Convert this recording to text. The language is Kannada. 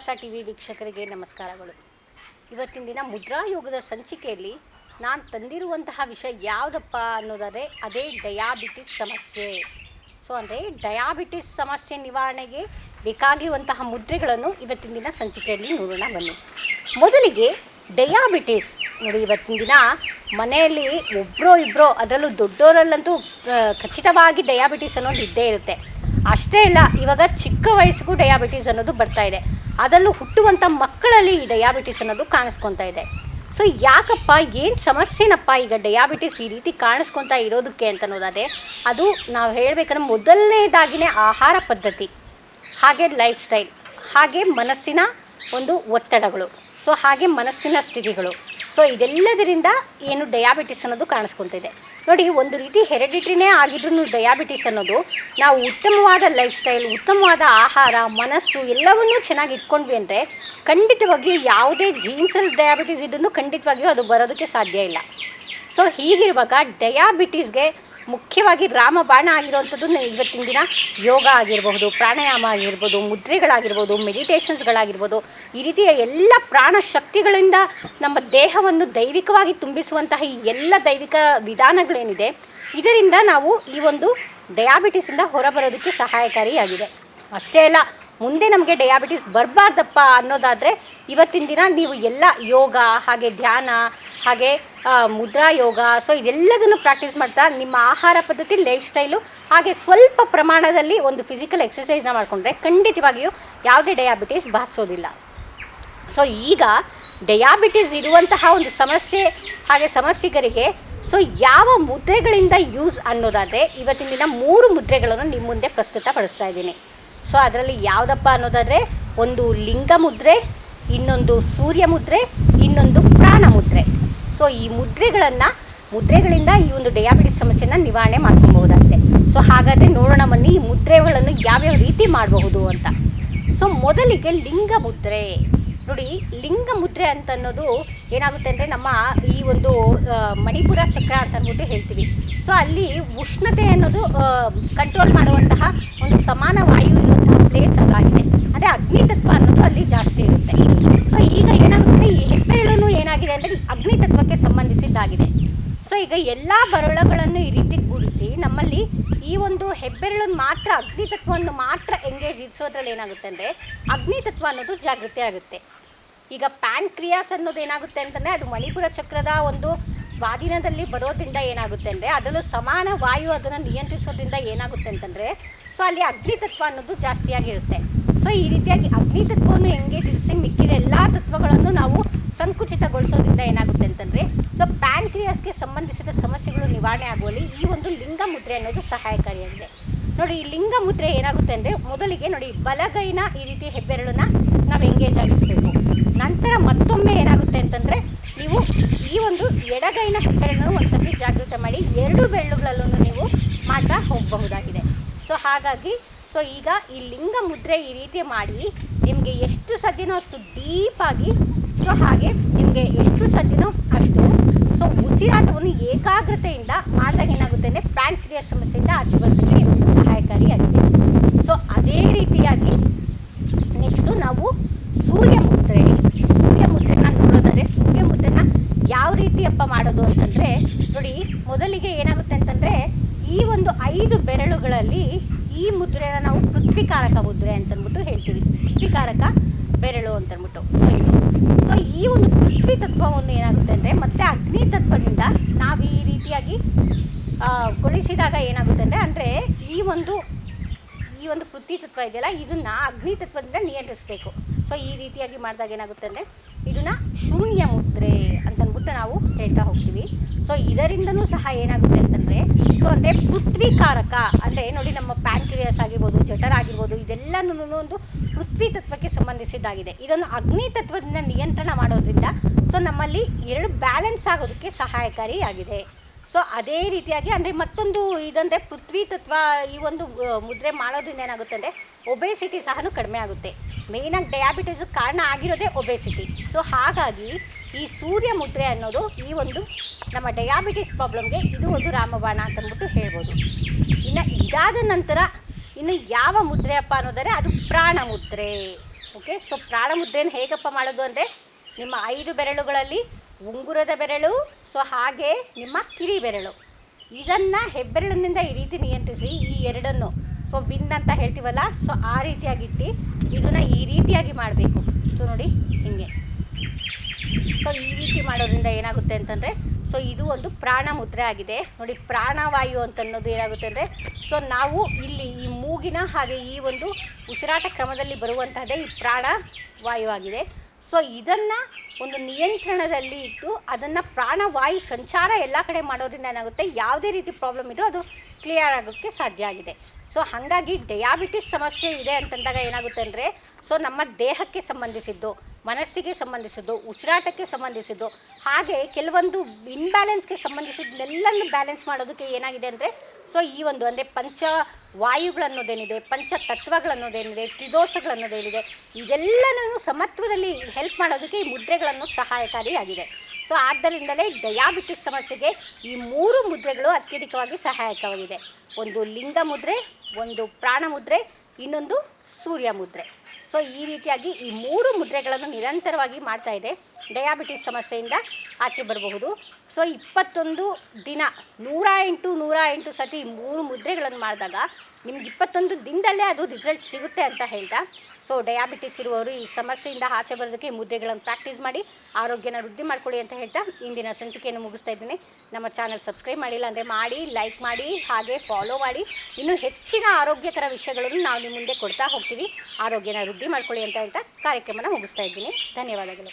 ವಿಲಾಸ ಟಿ ವಿ ವೀಕ್ಷಕರಿಗೆ ನಮಸ್ಕಾರಗಳು. ಇವತ್ತಿನ ದಿನ ಮುದ್ರಾಯೋಗದ ಸಂಚಿಕೆಯಲ್ಲಿ ನಾನು ತಂದಿರುವಂತಹ ವಿಷಯ ಯಾವುದಪ್ಪ ಅನ್ನೋದಾದರೆ ಅದೇ ಡಯಾಬಿಟಿಸ್ ಸಮಸ್ಯೆ. ಸೊ ಅಂದರೆ ಡಯಾಬಿಟಿಸ್ ಸಮಸ್ಯೆ ನಿವಾರಣೆಗೆ ಬೇಕಾಗಿರುವಂತಹ ಮುದ್ರೆಗಳನ್ನು ಇವತ್ತಿನ ದಿನ ಸಂಚಿಕೆಯಲ್ಲಿ ನೋಡೋಣ, ಬನ್ನಿ. ಮೊದಲಿಗೆ ಡಯಾಬಿಟಿಸ್. ನೋಡಿ, ಇವತ್ತಿನ ದಿನ ಮನೆಯಲ್ಲಿ ಒಬ್ಬರೋ ಇಬ್ಬರೋ ಅದರಲ್ಲೂ ದೊಡ್ಡವರಲ್ಲಂತೂ ಖಚಿತವಾಗಿ ಡಯಾಬಿಟಿಸ್ ಅನ್ನೋದು ಇದ್ದೇ ಇರುತ್ತೆ. ಅಷ್ಟೇ ಇಲ್ಲ ಇವಾಗ ಚಿಕ್ಕ ವಯಸ್ಸಿಗೂ ಡಯಾಬಿಟಿಸ್ ಅನ್ನೋದು ಬರ್ತಾ ಇದೆ. ಅದರಲ್ಲೂ ಹುಟ್ಟುವಂಥ ಮಕ್ಕಳಲ್ಲಿ ಈ ಡಯಾಬಿಟಿಸ್ ಅನ್ನೋದು ಕಾಣಿಸ್ಕೊತಾ ಇದೆ. ಸೊ ಯಾಕಪ್ಪ, ಏನು ಸಮಸ್ಯೆನಪ್ಪ ಈಗ ಡಯಾಬಿಟಿಸ್ ಈ ರೀತಿ ಕಾಣಿಸ್ಕೊತಾ ಇರೋದಕ್ಕೆ ಅಂತ ಅನ್ನೋದಾದರೆ, ಅದು ನಾವು ಹೇಳಬೇಕಂದ್ರೆ ಮೊದಲನೇದಾಗಿನೇ ಆಹಾರ ಪದ್ಧತಿ, ಹಾಗೆ ಲೈಫ್ ಸ್ಟೈಲ್ ಹಾಗೆ ಮನಸ್ಸಿನ ಒಂದು ಒತ್ತಡಗಳು ಸೊ ಹಾಗೆ ಮನಸ್ಸಿನ ಸ್ಥಿತಿಗಳು. ಸೊ ಇದೆಲ್ಲದರಿಂದ ಏನು ಡಯಾಬಿಟಿಸ್ ಅನ್ನೋದು ಕಾಣಿಸ್ಕೊತಿದೆ. ನೋಡಿ, ಒಂದು ರೀತಿ ಹೆರಿಡಿಟ್ರಿನೇ ಆಗಿದ್ರು ಡಯಾಬಿಟಿಸ್ ಅನ್ನೋದು ನಾವು ಉತ್ತಮವಾದ ಲೈಫ್ ಸ್ಟೈಲ್ ಉತ್ತಮವಾದ ಆಹಾರ, ಮನಸ್ಸು ಎಲ್ಲವನ್ನೂ ಚೆನ್ನಾಗಿ ಇಟ್ಕೊಂಡ್ವಿ ಅಂದರೆ ಖಂಡಿತವಾಗಿಯೂ ಯಾವುದೇ ಜೀನ್ಸಲ್ಲಿ ಡಯಾಬಿಟಿಸ್ ಇದ್ದು ಖಂಡಿತವಾಗಿಯೂ ಅದು ಬರೋದಕ್ಕೆ ಸಾಧ್ಯ ಇಲ್ಲ. ಸೊ ಹೀಗಿರುವಾಗ ಡಯಾಬಿಟೀಸ್ಗೆ ಮುಖ್ಯವಾಗಿ ರಾಮಬಾಣ ಆಗಿರುವಂಥದ್ದು ನ- ಇವತ್ತಿನ ದಿನ ಯೋಗ ಆಗಿರಬಹುದು, ಪ್ರಾಣಾಯಾಮ ಆಗಿರ್ಬೋದು, ಮುದ್ರೆಗಳಾಗಿರ್ಬೋದು, ಮೆಡಿಟೇಷನ್ಸ್ಗಳಾಗಿರ್ಬೋದು, ಈ ರೀತಿಯ ಎಲ್ಲ ಪ್ರಾಣ ಶಕ್ತಿಗಳಿಂದ ನಮ್ಮ ದೇಹವನ್ನು ದೈವಿಕವಾಗಿ ತುಂಬಿಸುವಂತಹ ಈ ಎಲ್ಲ ದೈವಿಕ ವಿಧಾನಗಳೇನಿದೆ, ಇದರಿಂದ ನಾವು ಈ ಒಂದು ಡಯಾಬಿಟಿಸಿಂದ ಹೊರಬರೋದಕ್ಕೆ ಸಹಾಯಕಾರಿಯಾಗಿದೆ. ಅಷ್ಟೇ ಅಲ್ಲ, ಮುಂದೆ ನಮಗೆ ಡಯಾಬಿಟಿಸ್ ಬರಬಾರ್ದಪ್ಪ ಅನ್ನೋದಾದರೆ ಇವತ್ತಿನ ದಿನ ನೀವು ಎಲ್ಲ ಯೋಗ ಹಾಗೆ ಧ್ಯಾನ ಹಾಗೆ ಮುದ್ರಾ, ಯೋಗ ಸೊ ಇದೆಲ್ಲದನ್ನು ಪ್ರಾಕ್ಟೀಸ್ ಮಾಡ್ತಾ ನಿಮ್ಮ ಆಹಾರ ಪದ್ಧತಿ ಲೈಫ್ ಸ್ಟೈಲು ಹಾಗೆ ಸ್ವಲ್ಪ ಪ್ರಮಾಣದಲ್ಲಿ ಒಂದು ಫಿಸಿಕಲ್ ಎಕ್ಸಸೈಸ್ನ ಮಾಡಿಕೊಂಡ್ರೆ ಖಂಡಿತವಾಗಿಯೂ ಯಾವುದೇ ಡಯಾಬಿಟೀಸ್ ಬಾಧಿಸೋದಿಲ್ಲ ಸೊ ಈಗ ಡಯಾಬಿಟೀಸ್ ಇರುವಂತಹ ಒಂದು ಸಮಸ್ಯೆ, ಹಾಗೆ ಸಮಸ್ಯೆಗರಿಗೆ ಸೊ ಯಾವ ಮುದ್ರೆಗಳಿಂದ ಯೂಸ್ ಅನ್ನೋದಾದರೆ ಇವತ್ತಿನ ದಿನ ಮೂರು ಮುದ್ರೆಗಳನ್ನು ನಿಮ್ಮ ಮುಂದೆ ಪ್ರಸ್ತುತಪಡಿಸ್ತಾ ಇದ್ದೀನಿ. ಸೊ ಅದರಲ್ಲಿ ಯಾವುದಪ್ಪ ಅನ್ನೋದಾದರೆ, ಒಂದು ಲಿಂಗ ಮುದ್ರೆ, ಇನ್ನೊಂದು ಸೂರ್ಯ ಮುದ್ರೆ, ಇನ್ನೊಂದು ಪ್ರಾಣ ಸೊ ಈ ಮುದ್ರೆಗಳನ್ನು, ಮುದ್ರೆಗಳಿಂದ ಈ ಒಂದು ಡಯಾಬಿಟಿಸ್ ಸಮಸ್ಯೆನ ನಿವಾರಣೆ ಮಾಡ್ಕೊಬಹುದಾಗಿದೆ. ಸೊ ಹಾಗಾದರೆ ನೋಡೋಣ ಬನ್ನಿ, ಈ ಮುದ್ರೆಗಳನ್ನು ಯಾವ್ಯಾವ ರೀತಿ ಮಾಡಬಹುದು ಅಂತ. ಸೊ ಮೊದಲಿಗೆ ಲಿಂಗ ಮುದ್ರೆ. ನೋಡಿ, ಲಿಂಗ ಮುದ್ರೆ ಅಂತ ಅನ್ನೋದು ಏನಾಗುತ್ತೆ ಅಂದರೆ ನಮ್ಮ ಈ ಒಂದು ಮಣಿಪುರ ಚಕ್ರ ಅಂತ ಅಂದ್ಬಿಟ್ಟು ಹೇಳ್ತೀವಿ. ಸೊ ಅಲ್ಲಿ ಉಷ್ಣತೆ ಅನ್ನೋದು ಕಂಟ್ರೋಲ್ ಮಾಡುವಂತಹ ಒಂದು ಸಮಾನ ವಾಯು ಇರುವಂತಹ ಪ್ಲೇಸ್ ಅದಾಗಿದೆ. ಅದೇ ಅಗ್ನಿ ತತ್ವ ಅನ್ನೋದು ಅಲ್ಲಿ ಜಾಸ್ತಿ ಇರುತ್ತೆ. ಸೊ ಈಗ ಏನಾಗುತ್ತೆ ಈ ಹೆಬ್ಬೆರಳು ಏನಾಗಿದೆ ಅಂದರೆ ಅಗ್ನಿ ತತ್ವಕ್ಕೆ ಸಂಬಂಧಿಸಿದ್ದಾಗಿದೆ. ಸೊ ಈಗ ಎಲ್ಲ ಬರಳಗಳನ್ನು ಈ ರೀತಿ ಕೂಡಿಸಿ ನಮ್ಮಲ್ಲಿ ಈ ಒಂದು ಹೆಬ್ಬೆರಳನ್ನು ಮಾತ್ರ, ಅಗ್ನಿ ತತ್ವವನ್ನು ಮಾತ್ರ ಎಂಗೇಜ್ ಇರಿಸೋದ್ರಲ್ಲಿ ಏನಾಗುತ್ತೆ ಅಂದರೆ ಅಗ್ನಿ ತತ್ವ ಅನ್ನೋದು ಜಾಗೃತಿ ಆಗುತ್ತೆ. ಈಗ ಪ್ಯಾನ್ಕ್ರಿಯಾಸ್ ಅನ್ನೋದು ಏನಾಗುತ್ತೆ ಅಂತಂದರೆ ಅದು ಮಣಿಪುರ ಚಕ್ರದ ಒಂದು ಸ್ವಾಧೀನದಲ್ಲಿ ಬರೋದ್ರಿಂದ ಏನಾಗುತ್ತೆ ಅಂದರೆ ಅದರಲ್ಲೂ ಸಮಾನ ವಾಯು ಅದನ್ನು ನಿಯಂತ್ರಿಸೋದ್ರಿಂದ ಏನಾಗುತ್ತೆ ಅಂತಂದರೆ, ಸೊ, ಅಲ್ಲಿ ಅಗ್ನಿ ತತ್ವ ಅನ್ನೋದು ಜಾಸ್ತಿಯಾಗಿರುತ್ತೆ. ಸೊ ಈ ರೀತಿಯಾಗಿ ಅಗ್ನಿ ತತ್ವವನ್ನು ಎಂಗೇಜಿಸಿ ಮಿಕ್ಕಿದ ಎಲ್ಲ ತತ್ವಗಳನ್ನು ನಾವು ಸಂಕುಚಿತಗೊಳಿಸೋದ್ರಿಂದ ಏನಾಗುತ್ತೆ ಅಂತಂದರೆ, ಸೊ ಪ್ಯಾನ್ಕ್ರಿಯಾಸ್ಗೆ ಸಂಬಂಧಿಸಿದ ಸಮಸ್ಯೆಗಳು ನಿವಾರಣೆ ಆಗುವಲ್ಲಿ ಈ ಒಂದು ಲಿಂಗ ಮುದ್ರೆ ಅನ್ನೋದು ಸಹಾಯಕಾರಿಯಾಗಿದೆ. ನೋಡಿ, ಈ ಲಿಂಗ ಮುದ್ರೆ ಏನಾಗುತ್ತೆ ಅಂದರೆ, ಮೊದಲಿಗೆ ನೋಡಿ, ಬಲಗೈನ ಈ ರೀತಿ ಹೆಬ್ಬೆರಳನ್ನ ನಾವು ಎಂಗೇಜ್ ಆಗಿಸ್ಬೇಕು. ನಂತರ ಮತ್ತೊಮ್ಮೆ ಏನಾಗುತ್ತೆ ಅಂತಂದರೆ, ನೀವು ಈ ಒಂದು ಎಡಗೈನ ಹೆಬ್ಬೆರಳನ್ನು ಒಂದ್ಸತಿ ಜಾಗೃತ ಮಾಡಿ, ಎರಡು ಬೆರಳುಗಳಲ್ಲೂ ನೀವು ಮಾಡ್ತಾ ಹೋಗಬಹುದಾಗಿದೆ. ಸೊ ಹಾಗಾಗಿ, ಸೊ ಈಗ ಈ ಲಿಂಗ ಮುದ್ರೆ ಈ ರೀತಿ ಮಾಡಿ, ನಿಮಗೆ ಎಷ್ಟು ಸದ್ಯನೋ ಅಷ್ಟು ಡೀಪಾಗಿ ಸೊ ಹಾಗೆ ನಿಮಗೆ ಎಷ್ಟು ಸಲಿನೋ ಅಷ್ಟು. ಸೊ ಉಸಿರಾಟವನ್ನು ಏಕಾಗ್ರತೆಯಿಂದ ಮಾಡಿದಾಗ ಏನಾಗುತ್ತೆ ಅಂದರೆ ಪ್ಯಾಂಕ್ರಿಯಾ ಸಮಸ್ಯೆಯಿಂದ ಆಚೆ ಬರೋದಕ್ಕೆ ಒಂದು ಸಹಾಯಕಾರಿಯಾಗಿದೆ. ಸೊ ಅದೇ ರೀತಿಯಾಗಿ ನೆಕ್ಸ್ಟು ನಾವು ಸೂರ್ಯ ಮುದ್ರೆ ಸೂರ್ಯ ಮುದ್ರೆನ ನೋಡೋದಾದ್ರೆ ಸೂರ್ಯ ಮುದ್ರೆನ ಯಾವ ರೀತಿಯಪ್ಪ ಮಾಡೋದು ಅಂತಂದರೆ ನೋಡಿ, ಮೊದಲಿಗೆ ಏನಾಗುತ್ತೆ ಅಂತಂದರೆ ಈ ಒಂದು ಐದು ಬೆರಳುಗಳಲ್ಲಿ ಈ ಮುದ್ರೆನ ನಾವು ಪೃಥ್ವಿಕಾರಕ ಮುದ್ರೆ ಅಂತಂದ್ಬಿಟ್ಟು ಹೇಳ್ತೀವಿ. ಪೃಥ್ವಿಕಾರಕ ಬೆರಳು ಅಂತಂದ್ಬಿಟ್ಟು ಸೊ ಸೊ ಈ ಒಂದು ಪೃಥ್ವಿ ತತ್ವವನ್ನು ಏನಾಗುತ್ತೆ ಅಂದರೆ ಮತ್ತೆ ಅಗ್ನಿ ತತ್ವದಿಂದ ನಾವು ಈ ರೀತಿಯಾಗಿ ಗೊಳಿಸಿದಾಗ ಏನಾಗುತ್ತೆ ಅಂದರೆ ಅಂದರೆ ಈ ಒಂದು ಈ ಒಂದು ಪೃಥ್ವಿ ತತ್ವ ಇದೆಯಲ್ಲ, ಇದನ್ನ ಅಗ್ನಿ ತತ್ವದಿಂದ ನಿಯಂತ್ರಿಸಬೇಕು. ಸೊ ಈ ರೀತಿಯಾಗಿ ಮಾಡಿದಾಗ ಏನಾಗುತ್ತೆ ಅಂದರೆ, ಇದನ್ನ ಶೂನ್ಯ ಮುದ್ರೆ ಅಂತಂದ್ಬಿಟ್ಟು ನಾವು ಹೇಳ್ತಾ ಹೋಗ್ತೀವಿ. ಸೊ ಇದರಿಂದನೂ ಸಹ ಏನಾಗುತ್ತೆ ಅಂತಂದರೆ ಸೊ ಅಂದರೆ ಪೃಥ್ವಿಕಾರಕ ಅಂದರೆ ನೋಡಿ ನಮ್ಮ ಪ್ಯಾಂಕ್ರಿಯಸ್ ಆಗಿರ್ಬೋದು, ಜಠರ ಆಗಿರ್ಬೋದು ಇದೆಲ್ಲನೂ ಒಂದು ಪೃಥ್ವಿ ತತ್ವಕ್ಕೆ ಸಂಬಂಧಿಸಿದ್ದಾಗಿದೆ. ಇದನ್ನು ಅಗ್ನಿ ತತ್ವದಿಂದ ನಿಯಂತ್ರಣ ಮಾಡೋದ್ರಿಂದ ಸೊ ನಮ್ಮಲ್ಲಿ ಎರಡು ಬ್ಯಾಲೆನ್ಸ್ ಆಗೋದಕ್ಕೆ ಸಹಾಯಕಾರಿಯಾಗಿದೆ. ಸೊ ಅದೇ ರೀತಿಯಾಗಿ ಅಂದರೆ ಮತ್ತೊಂದು ಇದಂದರೆ ಪೃಥ್ವಿ ತತ್ವ ಈ ಒಂದು ಮುದ್ರೆ ಮಾಡೋದ್ರಿಂದ ಏನಾಗುತ್ತೆ ಅಂದರೆ ಒಬೆಸಿಟಿ ಸಹ ಕಡಿಮೆ ಆಗುತ್ತೆ. ಮೇಯ್ನಾಗಿ ಡಯಾಬಿಟಿಸ್ ಕಾರಣ ಆಗಿರೋದೇ ಒಬೆಸಿಟಿ ಸೊ ಹಾಗಾಗಿ ಈ ಸೂರ್ಯ ಮುದ್ರೆ ಅನ್ನೋದು ಈ ಒಂದು ನಮ್ಮ ಡಯಾಬಿಟಿಸ್ ಪ್ರಾಬ್ಲಮ್ಗೆ ಇದು ಒಂದು ರಾಮಬಾಣ ಅಂತಂದ್ಬಿಟ್ಟು ಹೇಳ್ಬೋದು. ಇನ್ನು ಇದಾದ ನಂತರ ಇನ್ನು ಯಾವ ಮುದ್ರೆಯಪ್ಪ ಅನ್ನೋದಾದರೆ ಅದು ಪ್ರಾಣ ಮುದ್ರೆ. ಓಕೆ ಸೊ ಪ್ರಾಣಮುದ್ರೆಯನ್ನು ಹೇಗಪ್ಪ ಮಾಡೋದು ಅಂದರೆ ನಿಮ್ಮ ಐದು ಬೆರಳುಗಳಲ್ಲಿ ಉಂಗುರದ ಬೆರಳು, ಸೊ ಹಾಗೆ ನಿಮ್ಮ ಕಿರಿ ಬೆರಳು. ಇದನ್ನು ಹೆಬ್ಬೆರಳಿನಿಂದ ಈ ರೀತಿ ನಿಯಂತ್ರಿಸಿ ಈ ಎರಡನ್ನು. ಸೊ ವಿನ್ ಅಂತ ಹೇಳ್ತೀವಲ್ಲ, ಸೊ ಆ ರೀತಿಯಾಗಿಟ್ಟು ಇದನ್ನು ಈ ರೀತಿಯಾಗಿ ಮಾಡಬೇಕು. ಸೊ ನೋಡಿ, ಹಿಂಗೆ. ಸೊ ಈ ರೀತಿ ಮಾಡೋದ್ರಿಂದ ಏನಾಗುತ್ತೆ ಅಂತಂದರೆ, ಸೊ ಇದು ಒಂದು ಪ್ರಾಣ ಮುದ್ರೆ ಆಗಿದೆ. ನೋಡಿ, ಪ್ರಾಣವಾಯು ಅಂತ ಅನ್ನೋದು ಏನಾಗುತ್ತೆ ಅಂದರೆ, ಸೊ ನಾವು ಇಲ್ಲಿ ಈ ಮೂಗಿನ ಹಾಗೆ ಈ ಒಂದು ಉಸಿರಾಟ ಕ್ರಮದಲ್ಲಿ ಬರುವಂತಹದ್ದೇ ಈ ಪ್ರಾಣ ವಾಯು ಆಗಿದೆ ಸೊ ಇದನ್ನು ಒಂದು ನಿಯಂತ್ರಣದಲ್ಲಿ ಇಟ್ಟು ಅದನ್ನು ಪ್ರಾಣವಾಯು ಸಂಚಾರ ಎಲ್ಲ ಕಡೆ ಮಾಡೋದ್ರಿಂದ ಏನಾಗುತ್ತೆ? ಯಾವುದೇ ರೀತಿ ಪ್ರಾಬ್ಲಮ್ ಇದ್ರೂ ಅದು ಕ್ಲಿಯರ್ ಆಗೋಕ್ಕೆ ಸಾಧ್ಯ ಆಗಿದೆ. ಸೊ ಹಾಗಾಗಿ ಡಯಾಬಿಟಿಸ್ ಸಮಸ್ಯೆ ಇದೆ ಅಂತಂದಾಗ ಏನಾಗುತ್ತೆ ಅಂದರೆ ಸೊ ನಮ್ಮ ದೇಹಕ್ಕೆ ಸಂಬಂಧಿಸಿದ್ದು, ಮನಸ್ಸಿಗೆ ಸಂಬಂಧಿಸಿದ್ದು, ಉಸಿರಾಟಕ್ಕೆ ಸಂಬಂಧಿಸಿದ್ದು, ಹಾಗೆ ಕೆಲವೊಂದು ಇನ್ಬ್ಯಾಲೆನ್ಸ್ಗೆ ಸಂಬಂಧಿಸಿದ್ದೆಲ್ಲನೂ ಬ್ಯಾಲೆನ್ಸ್ ಮಾಡೋದಕ್ಕೆ ಏನಾಗಿದೆ ಅಂದರೆ ಸೊ ಈ ಒಂದು ಅಂದರೆ ಪಂಚ ವಾಯುಗಳನ್ನೋದೇನಿದೆ, ಪಂಚ ತತ್ವಗಳನ್ನೋದೇನಿದೆ, ತ್ರಿದೋಷಗಳನ್ನೋದೇನಿದೆ, ಇದೆಲ್ಲನೂ ಸಮತ್ವದಲ್ಲಿ ಹೆಲ್ಪ್ ಮಾಡೋದಕ್ಕೆ ಈ ಮುದ್ರೆಗಳನ್ನು ಸಹಾಯಕಾರಿಯಾಗಿದೆ. ಸೊ ಆದ್ದರಿಂದಲೇ ಡಯಾಬಿಟಿಸ್ ಸಮಸ್ಯೆಗೆ ಈ ಮೂರು ಮುದ್ರೆಗಳು ಅತ್ಯಧಿಕವಾಗಿ ಸಹಾಯಕವಾಗಿದೆ. ಒಂದು ಲಿಂಗ ಮುದ್ರೆ, ಒಂದು ಪ್ರಾಣ ಮುದ್ರೆ, ಇನ್ನೊಂದು ಸೂರ್ಯ ಮುದ್ರೆ. ಸೊ ಈ ರೀತಿಯಾಗಿ ಈ ಮೂರು ಮುದ್ರೆಗಳನ್ನು ನಿರಂತರವಾಗಿ ಮಾಡ್ತಾ ಇದೆ. ಡಯಾಬಿಟಿಸ್ ಸಮಸ್ಯೆಯಿಂದ ಆಚೆ ಬರಬಹುದು. ಸೊ ಇಪ್ಪತ್ತೊಂದು ದಿನ ನೂರ ಎಂಟು ನೂರ ಎಂಟು ಸತಿ ಮೂರು ಮುದ್ರೆಗಳನ್ನು ಮಾಡಿದಾಗ ನಿಮ್ಗೆ ಇಪ್ಪತ್ತೊಂದು ದಿನದಲ್ಲೇ ಅದು ರಿಸಲ್ಟ್ ಸಿಗುತ್ತೆ ಅಂತ ಹೇಳ್ತಾ ಸೊ ಡಯಾಬಿಟಿಸ್ ಇರುವವರು ಈ ಸಮಸ್ಯೆಯಿಂದ ಆಚೆ ಬರೋದಕ್ಕೆ ಮುದ್ದೆಗಳನ್ನು ಪ್ರಾಕ್ಟೀಸ್ ಮಾಡಿ, ಆರೋಗ್ಯನ ವೃದ್ಧಿ ಮಾಡ್ಕೊಳ್ಳಿ ಅಂತ ಹೇಳ್ತಾ ಇಂದಿನ ಸಂಚಿಕೆಯನ್ನು ಮುಗಿಸ್ತಾ ಇದ್ದೀನಿ. ನಮ್ಮ ಚಾನಲ್ ಸಬ್ಸ್ಕ್ರೈಬ್ ಮಾಡಿಲ್ಲ ಅಂದರೆ ಮಾಡಿ ಲೈಕ್ ಮಾಡಿ, ಹಾಗೆ ಫಾಲೋ ಮಾಡಿ. ಇನ್ನೂ ಹೆಚ್ಚಿನ ಆರೋಗ್ಯಕರ ವಿಷಯಗಳನ್ನು ನಾವು ನಿಮ್ಮ ಮುಂದೆ ಕೊಡ್ತಾ ಹೋಗ್ತೀವಿ. ಆರೋಗ್ಯನ ವೃದ್ಧಿ ಮಾಡ್ಕೊಳ್ಳಿ ಅಂತ ಹೇಳ್ತಾ ಕಾರ್ಯಕ್ರಮನ ಮುಗಿಸ್ತಾ ಇದ್ದೀನಿ. ಧನ್ಯವಾದಗಳು.